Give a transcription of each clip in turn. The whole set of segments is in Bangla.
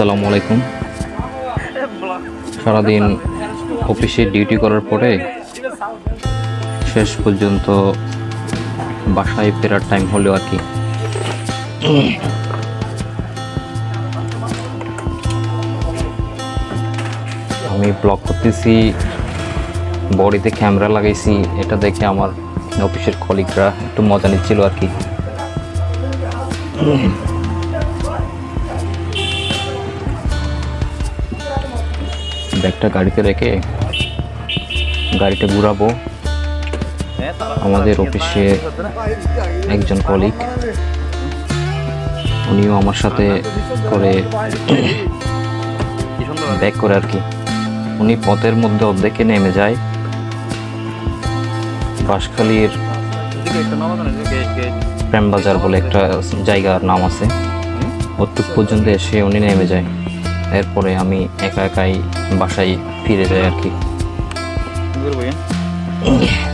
আসসালামু আলাইকুম। সারাদিন অফিসে ডিউটি করার পরে শেষ পর্যন্ত বাসায় ফেরার টাইম হলো আর কি। আমি ব্লগ করতেছি, বডিতে ক্যামেরা লাগাইছি, এটা দেখে আমার অফিসের কলিগরা একটু মজা নিচ্ছিল আর কি। ব্যাগটা গাড়িতে রেখে গাড়িটা ঘুরাবো। আমাদের অফিসে একজন কলিগ উনিও আমার সাথে করে ব্যাক করে আর কি। উনি পথের মধ্যে অর্ধেকে নেমে যায়। বাঁশখালীর প্রেমবাজার বলে একটা জায়গার নাম আছে। অতটুক পর্যন্ত এসে উনি নেমে যায়। এরপরে আমি একা একাই বাসায় ফিরে যাই আর কি।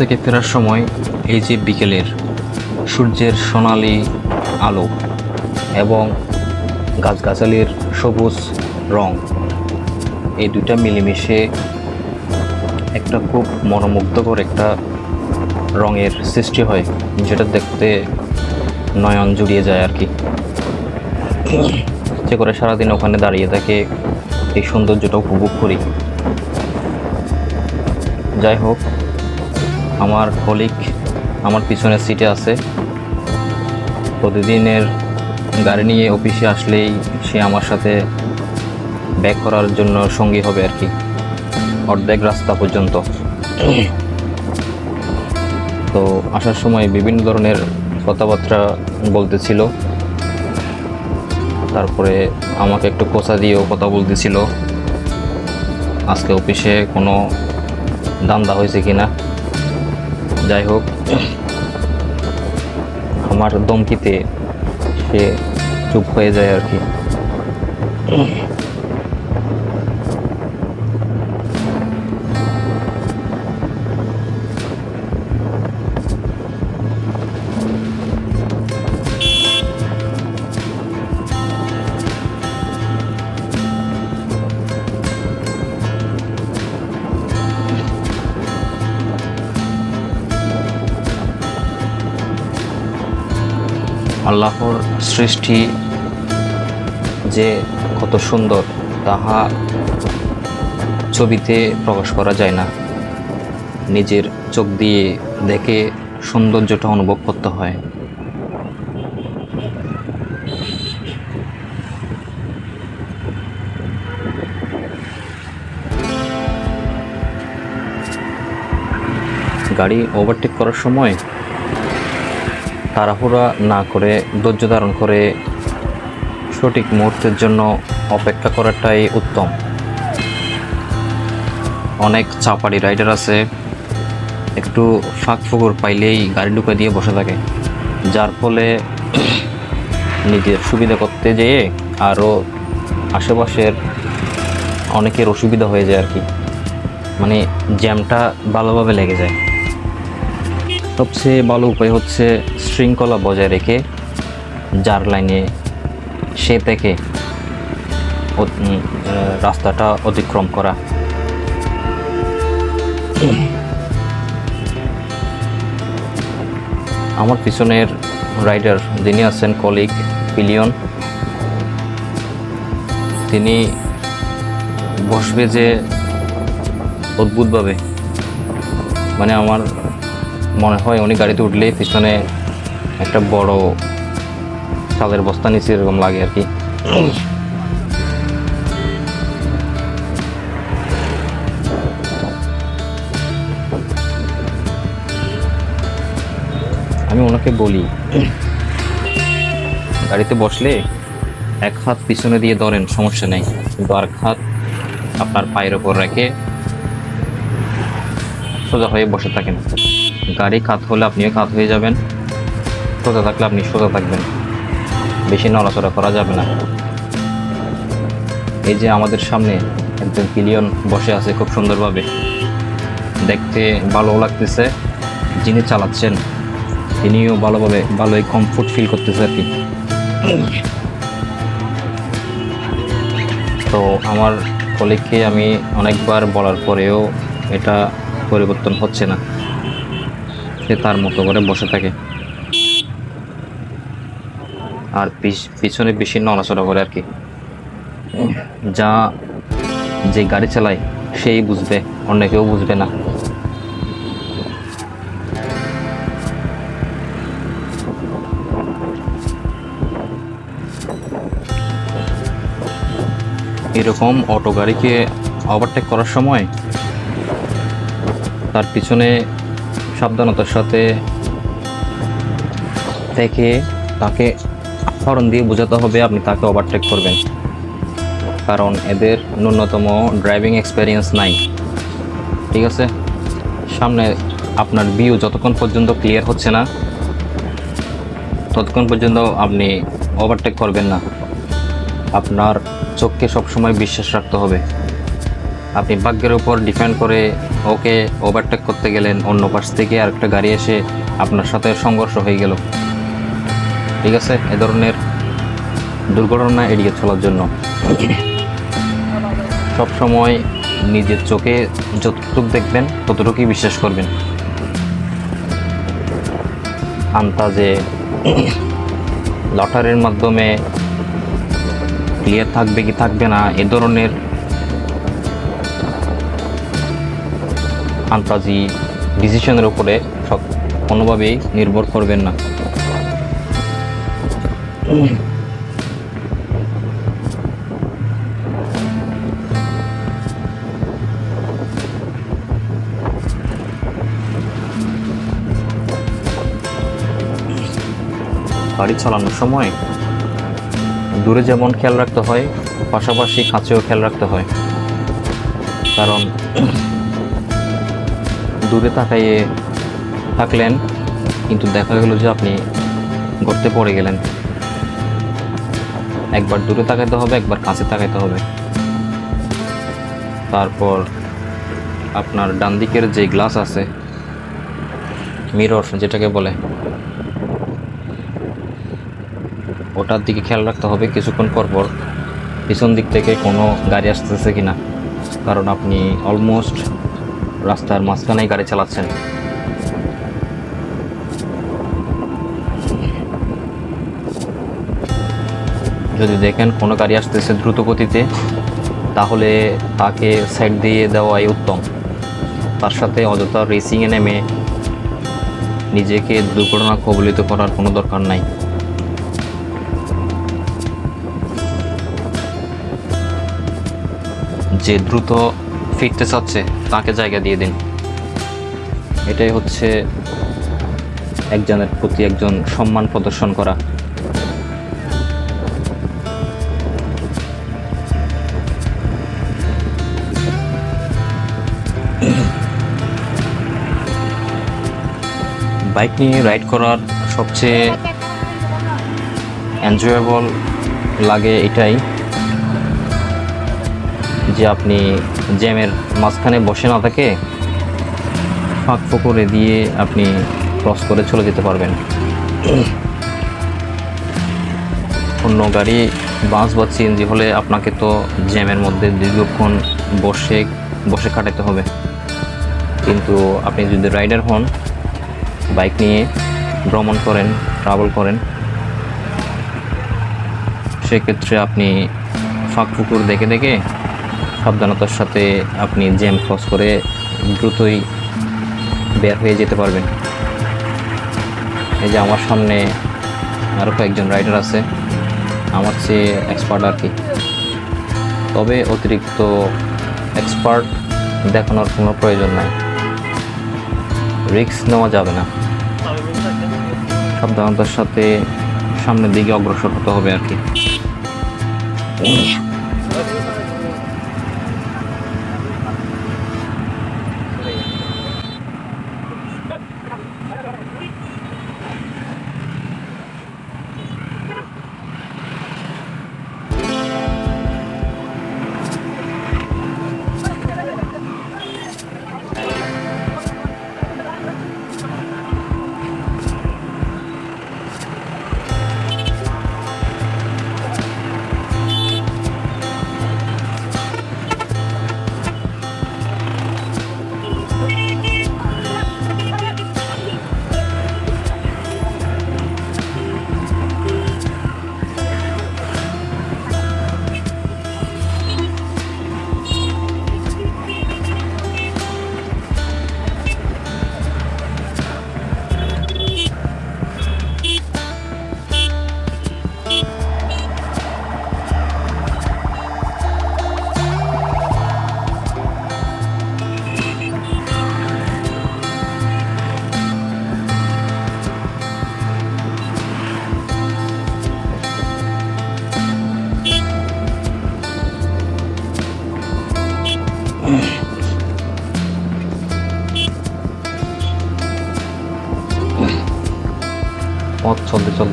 থেকে ফেরার সময় এই যে বিকেলের সূর্যের সোনালি আলো এবং গাছগাছালির সবুজ রং, এই দুইটা মিলেমিশে একটা খুব মনোমুগ্ধকর একটা রঙের সৃষ্টি হয়, যেটা দেখতে নয়ন জুড়িয়ে যায় আর কি। যে করে সারাদিন ওখানে দাঁড়িয়ে থাকে এই সৌন্দর্যটা উপভোগ করি। যাই হোক আমার কলিগ আমার পিছনের সিটে আছে। প্রতিদিনের গাড়ি নিয়ে অফিসে আসলেই সে আমার সাথে ব্যাক করার জন্য সঙ্গী হবে আর কি। অর্ধেক রাস্তা পর্যন্ত। তো আসার সময় বিভিন্ন ধরনের কথাবার্তা বলতেছিল। তারপরে আমাকে একটু কোচা দিয়েও কথা বলতেছিল। আজকে অফিসে কোনো দান্দা হয়েছে কি না যাই হোক আমার দমকিতে সে চুপ হয়ে যায় আর কি। আল্লাহর সৃষ্টি যে কত সুন্দর, তাহা ছবিতে প্রকাশ করা যায় না। নিজের চোখ দিয়ে দেখে সৌন্দর্যটা অনুভব করতে হয়। গাড়ি ওভারটেক করার সময় তাড়াহুড়া না করে, ধৈর্য ধারণ করে সঠিক মুহূর্তের জন্য অপেক্ষা করাটাই উত্তম। অনেক চাপাড়ি রাইডার আছে, একটু ফাঁক ফুকুর পাইলেই গাড়ি ঢুকে দিয়ে বসে থাকে, যার ফলে নিজের সুবিধা করতে যেয়ে আরও আশেপাশের অনেকের অসুবিধা হয়ে যায় আর কি। মানে জ্যামটা ভালোভাবে লেগে যায়। সবচেয়ে ভালো উপায় হচ্ছে শৃঙ্খলা বজায় রেখে যার লাইনে সে থেকে রাস্তাটা অতিক্রম করা। আমার পিছনের রাইডার যিনি আছেন, কলিগ পিলিয়ন, তিনি বসবে যে অদ্ভুতভাবে। মানে আমার মনে হয় উনি গাড়িতে উঠলে পিছনে একটা বড় চালের বস্তা নিচে এরকম লাগে আর কি। আমি ওনাকে বলি, গাড়িতে বসলে এক হাত পিছনে দিয়ে ধরেন, সমস্যা নেই। কিন্তু আর হাত আপনার পায়ের ওপর রেখে সোজা হয়ে বসে থাকেন। গাড়ি কাত হলে আপনিও কাত হয়ে যাবেন। সোজা থাকলে আপনি সোজা থাকবেন। বেশি নড়াচড়া করা যাবে না। এই যে আমাদের সামনে একজন পিলিয়ন বসে আছে খুব সুন্দরভাবে। দেখতে ভালো লাগতেছে, যিনি চালাচ্ছেন, তিনিও ভালোভাবে, ভালোই কমফোর্ট ফিল করতেছে আর কি। তো আমার কলিগকে আমি অনেকবার বলার পরেও এটা পরিবর্তন হচ্ছে না। সে তার মতো করে বসে থাকে। আর পিছ- পিছনে বেশি নড়াচড়া করে আর কি। যা যে গাড়ি চালায়, সেই বুঝবে, অন্য কেউ বুঝবে না। এরকম অটো গাড়িকে ওভারটেক করার সময় তার পিছনে সাবধানতার সাথে থেকে তাকে হরণ দিয়ে বোঝাতে হবে আপনি তাকে ওভারটেক করবেন। কারণ এদের ন্যূনতম ড্রাইভিং এক্সপিরিয়েন্স নাই। ঠিক আছে? সামনে আপনার ভিউ যতক্ষণ পর্যন্ত ক্লিয়ার হচ্ছে না, ততক্ষণ পর্যন্ত আপনি ওভারটেক করবেন না। আপনার চোখকে সবসময় বিশ্বাস রাখতে হবে। আপনি ভাগ্যের উপর ডিপেন্ড করে ওকে ওভারটেক করতে গেলেন, অন্য পাশ থেকে আরেকটা গাড়ি এসে আপনার সাথে সংঘর্ষ হয়ে গেল। ঠিক আছে? এ ধরনের দুর্ঘটনা এড়িয়ে চলার জন্য। সব সময় নিজের চোখে যতটুকু দেখবেন, ততটুকুই বিশ্বাস করবেন। আন্তাজে লটারির মাধ্যমে ক্লিয়ার থাকবে কি থাকবে না, এ ধরনের আন্তাজি ডিসিশনের উপরে সব কোনোভাবেই নির্ভর করবেন না। গাড়ি চালানোর সময় দূরে যেমন খেয়াল রাখতে হয়, পাশাপাশি কাছেও খেয়াল রাখতে হয়। কারণ দূরে তাকাইয়ে থাকলেন, কিন্তু দেখা গেল যে আপনি গর্তে পড়ে গেলেন। একবার দূরে তাকাইতে হবে, একবার কাছে তাকাইতে হবে। তারপর আপনার ডান দিকের যে গ্লাস আছে, মিরর যেটাকে বলে, ওটার দিকে খেয়াল রাখতে হবে, কিছুক্ষণ পর পর পিছন দিক থেকে কোনো গাড়ি আসতেছে কিনা। কারণ আপনি অলমোস্ট রাস্তার মাঝখানেই গাড়ি চালাচ্ছেন। যদি দেখেন কোনো গাড়ি আসতেছে দ্রুত গতিতে, তাহলে তাকে সাইড দিয়ে দেওয়াই উত্তম। তার সাথে অযথা রেসিংয়ে নেমে নিজেকে দুর্ঘটনা কবলিত করার কোনো দরকার নাই। যে দ্রুত ফিরতে চাচ্ছে, তাকে জায়গা দিয়ে দিন। এটাই হচ্ছে একজনের প্রতি একজন সম্মান প্রদর্শন করা। বাইক নিয়ে রাইড করার সবচেয়ে এনজয়েবল লাগে এটাই। যে আপনি জ্যামের মাঝখানে বসে না থাকে, ফাঁক ফোকরে দিয়ে আপনি ক্রস করে চলে যেতে পারবেন। অন্য গাড়ি, বাস বা সিএনজি হলে আপনাকে তো জ্যামের মধ্যে দীর্ঘক্ষণ বসে বসে কাটাতে হবে। কিন্তু আপনি যদি রাইডার হন, বাইক নিয়ে ভ্রমণ করেন ট্রাভেল করেন, সেক্ষেত্রে আপনি ফাঁক পুকুর দেখে দেখে সাবধানতার সাথে আপনি জ্যাম ক্রস করে দ্রুতই বের হয়ে যেতে পারবেন। এই যে আমার সামনে আরও কয়েকজন রাইডার আছে। আমার চেয়ে এক্সপার্ট আর কি। তবে অতিরিক্ত এক্সপার্ট দেখানোর কোনো প্রয়োজন নাই। রিস্ক নেওয়া যাবে না। সাবধানতার সাথে সামনের দিকে অগ্রসর হতে হবে আর কি।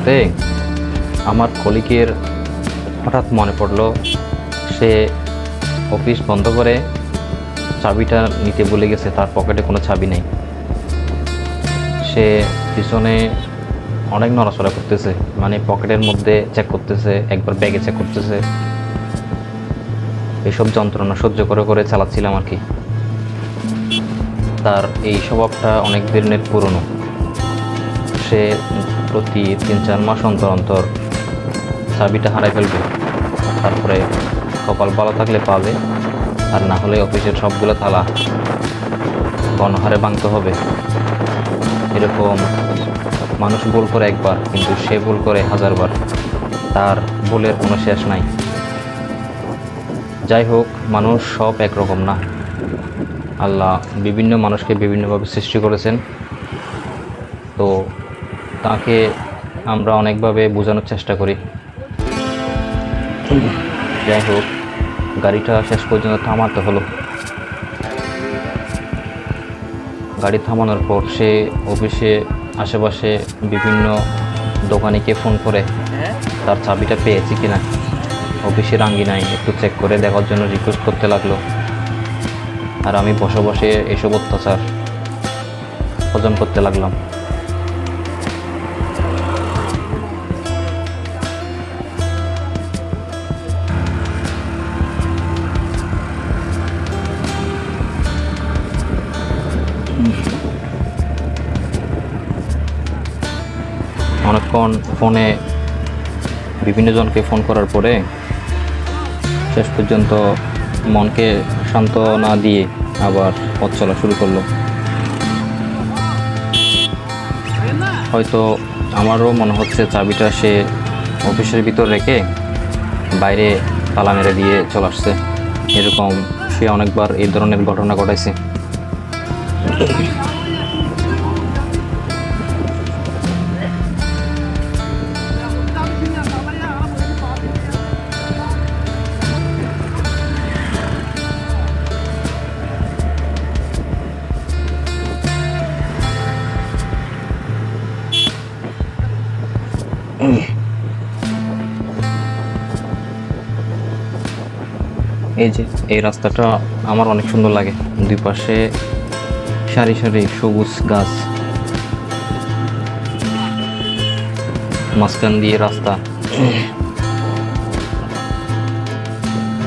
চলতে আমার কলিকের হঠাৎ মনে পড়ল, সে অফিস বন্ধ করে চাবিটা নিতে ভুলে গেছে, তার পকেটে কোনো চাবি নেই। সে পিছনে অনেক নড়াচড়া করতেছে মানে পকেটের মধ্যে চেক করতেছে, একবার ব্যাগে চেক করতেছে। এসব যন্ত্রণা সহ্য করে করে চালাচ্ছিলাম আর কি। তার এই স্বভাবটা অনেক দিনের পুরনো। সে প্রতি তিন, চার মাস অন্তর অন্তর চাবিটা হারাই ফেলবে। তারপরে কপাল ভালো থাকলে পাবে, আর না হলে অফিসের সবগুলো তালা গণহারে ভাঙতে হবে। এরকম মানুষ ভুল করে একবার, কিন্তু সে ভুল করে হাজারবার। তার ভুলের কোনো শেষ নাই। যাই হোক, মানুষ সব একরকম না। আল্লাহ বিভিন্ন মানুষকে বিভিন্নভাবে সৃষ্টি করেছেন। তো তাকে আমরা অনেকভাবে বোঝানোর চেষ্টা করি। যাই হোক, গাড়িটা শেষ পর্যন্ত থামাতে হলো। গাড়ি থামানোর পর সে অফিসে, আশেপাশে বিভিন্ন দোকানিকে ফোন করে, তার চাবিটা পেয়েছি কিনা? অফিসের আঙ্গিনায় একটু চেক করে দেখার জন্য রিকোয়েস্ট করতে লাগল। আর আমি বসে বসে এসব অত্যাচার হজম করতে লাগলাম। অনেকক্ষণ ফোনে বিভিন্ন জনকে ফোন করার পরে শেষ পর্যন্ত মনকে শান্ত না দিয়ে আবার পথ চলা শুরু করল। হয়তো আমারও মনে হচ্ছে চাবিটা সে অফিসের ভিতর রেখে বাইরে তালা মেরে দিয়ে চলে আসছে। এরকম সে অনেকবার এই ধরনের ঘটনা ঘটাইছে। এই যে, এই রাস্তাটা আমার অনেক সুন্দর লাগে। দুই পাশে সারি সারি সবুজ গাছ। মাঝখান দিয়ে রাস্তা।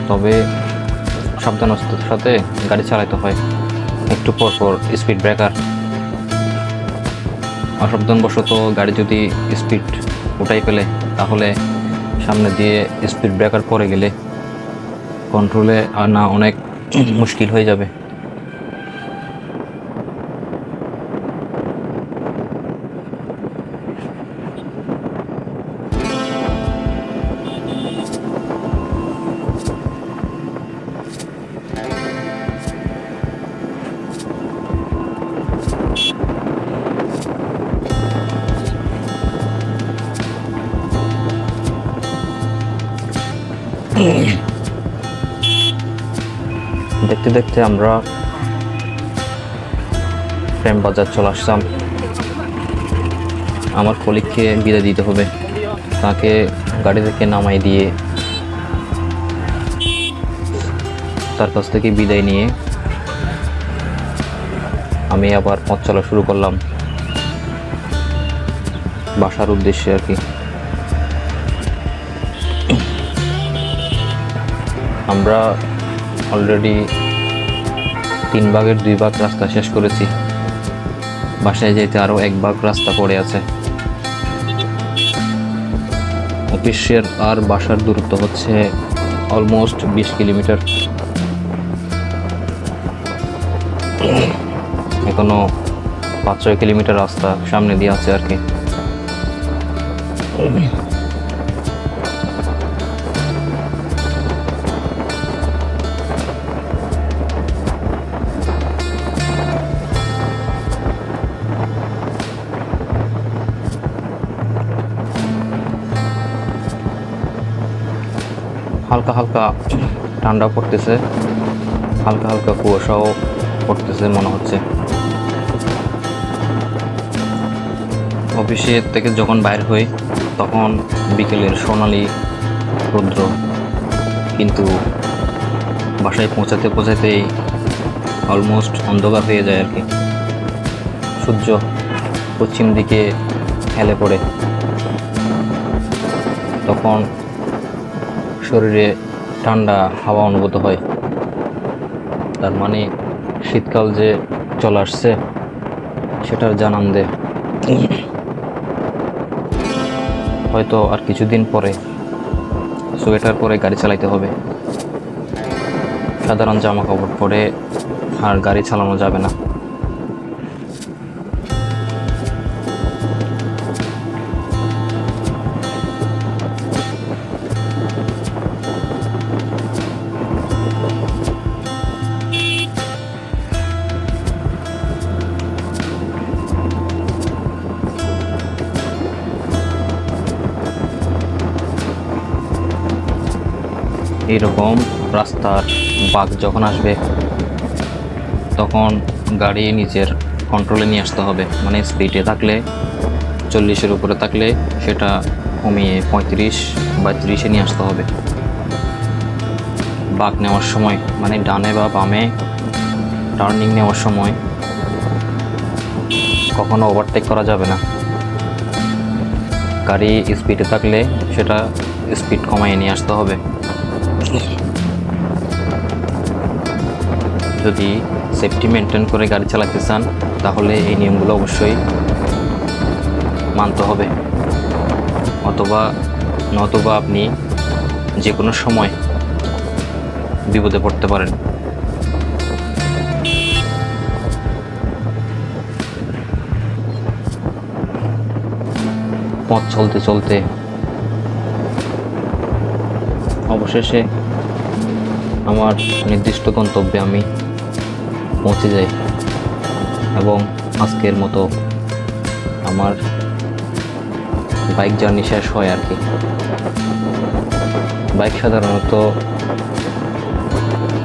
তবে সাবধানতার সাথে গাড়ি চালাতে হয়। একটু পর পর স্পিড ব্রেকার অসাবধানবশত গাড়ি যদি স্পিড উঠাই ফেলে, তাহলে সামনে দিয়ে স্পিড ব্রেকার পরে গেলে কন্ট্রোলে আনা অনেক মুশকিল হয়ে যাবে। দেখতে দেখতে আমরা প্রেম বাজার চলে আসলাম। আমার কলিগকে বিদায় দিতে হবে। তাকে গাড়ি থেকে নামাই দিয়ে তার কাছ থেকে বিদায় নিয়ে আমি আবার পথ চলা শুরু করলাম। বাসার উদ্দেশ্যে আর কি। আমরা অলরেডি তিন ভাগের দুই ভাগ রাস্তা শেষ করেছি। বাসায় যেতে আরও এক ভাগ রাস্তা পড়ে আছে। অফিসের আর বাসার দূরত্ব হচ্ছে অলমোস্ট বিশ কিলোমিটার। এখনও পাঁচ ছয় কিলোমিটার রাস্তা সামনে দিয়ে আছে আর কি। হালকা হালকা ঠান্ডা পড়তেছে। হালকা হালকা কুয়াশাও পড়তেছে মনে হচ্ছে। অফিসে থেকে যখন বাইর হই, তখন বিকেলের সোনালি রৌদ্র। কিন্তু বাসায় পৌঁছাতে পৌঁছাতেই অলমোস্ট অন্ধকার হয়ে যায় আর কি। সূর্য পশ্চিম দিকে হেলে পড়ে। তখন শরীরে ঠান্ডা হাওয়া অনুভূত হয়। তার মানে শীতকাল যে চলে আসছে, সেটার জানান দে। হয়তো আর কিছুদিন পরে সোয়েটার পরে গাড়ি চালাইতে হবে। সাধারণ জামা কাপড় পরে আর গাড়ি চালানো যাবে না। এইরকম রাস্তার বাঘ যখন আসবে, তখন গাড়ি নিজের কন্ট্রোলে নিয়ে আসতে হবে। মানে স্পিডে থাকলে, চল্লিশের উপরে থাকলে সেটা কমিয়ে পঁয়ত্রিশ বা ত্রিশে নিয়ে আসতে হবে। বাঘ নেওয়ার সময় মানে ডানে বা বামে টার্নিং নেওয়ার সময় কখনো ওভারটেক করা যাবে না। গাড়ি স্পিডে থাকলে সেটা স্পিড কমাইয়ে নিয়ে আসতে হবে। যদি সেফটি মেনটেন করে গাড়ি চালাতে চান, তাহলে এই নিয়মগুলো অবশ্যই মানতে হবে। অথবা, নতুবা আপনি যে কোনো সময় বিপদে পড়তে পারেন। পথ চলতে চলতে অবশেষে আমার নির্দিষ্ট গন্তব্যে আমি পৌঁছে যাই এবং আজকের মতো আমার বাইক জার্নি শেষ হয় আর কি। বাইক সাধারণত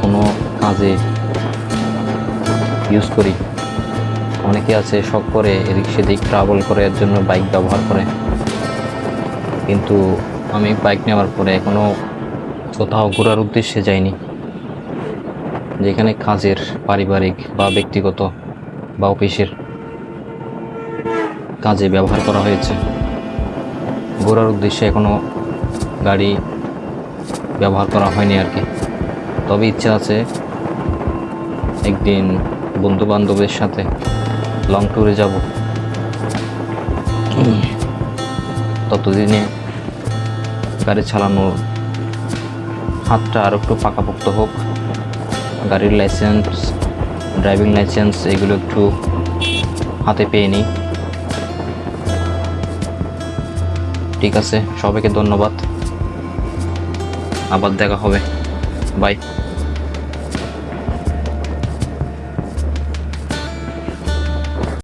কোনো কাজে ইউজ করি। অনেকে আছে শখ করে এদিক সেদিক ট্রাভেল করে, এর জন্য বাইক ব্যবহার করে। কিন্তু আমি বাইক নেওয়ার পরে এখনও কোথাও ঘোরার উদ্দেশ্যে যাইনি। যেখানে কাজের, পারিবারিক বা ব্যক্তিগত বা অফিসের কাজে ব্যবহার করা হয়েছে। ঘোরার উদ্দেশ্যে এখনও গাড়ি ব্যবহার করা হয়নি আর কি। তবে ইচ্ছা আছে একদিন বন্ধু বান্ধবের সাথে লং ট্যুরে যাব। ততদিনে গাড়ি চালানোর হাতটা আর একটু পাকাপোক্ত হোক। গাড়ির লাইসেন্স ড্রাইভিং লাইসেন্স এগুলো একটু হাতে পেয়ে নিই। ঠিক আছে, সবাইকে ধন্যবাদ। আবার দেখা হবে। বাই